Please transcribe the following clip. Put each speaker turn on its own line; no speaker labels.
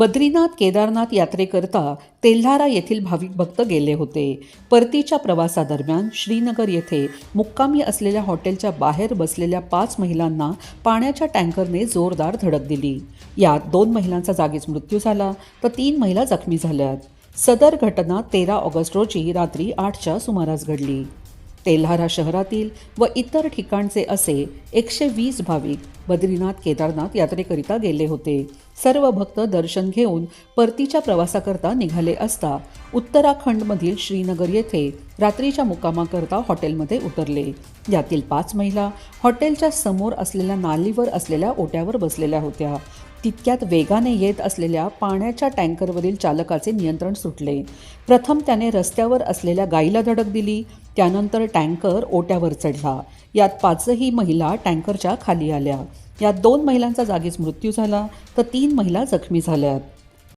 बद्रीनाथ केदारनाथ यात्रेकरता तेल्हारा येथील भाविक भक्त गेले होते. परतीच्या प्रवासादरम्यान श्रीनगर येथे मुक्कामी असलेल्या हॉटेलच्या बाहेर बसलेल्या पाच महिलांना पाण्याच्या टँकरने जोरदार धडक दिली. यात दोन महिलांचा जागीच मृत्यू झाला तर तीन महिला जखमी झाल्यात. सदर घटना तेरा ऑगस्ट रोजी रात्री आठच्या सुमारास घडली. तेल्हारा शहरातील व इतर ठिकाणचे असे एकशे वीस भाविक बद्रीनाथ केदारनाथ यात्रेकरिता गेले होते. सर्व भक्त दर्शन घेऊन परतीच्या प्रवासाकरता निघाले असता उत्तराखंडमधील श्रीनगर येथे रात्रीच्या मुक्कामाकरता हॉटेलमध्ये उतरले. यातील पाच महिला हॉटेलच्या समोर असलेल्या नालीवर असलेल्या ओट्यावर बसलेल्या होत्या. तितक्यात वेगाने येत असलेल्या पाण्याच्या टँकरवरील चालकाचे नियंत्रण सुटले. प्रथम त्याने रस्त्यावर असलेल्या गाईला धडक दिली त्यानंतर टँकर ओट्यावर चढला. यात पाचही महिला टँकरच्या खाली आल्या. यात दोन महिलांचा जागीच मृत्यू झाला तर तीन महिला जखमी झाल्यात.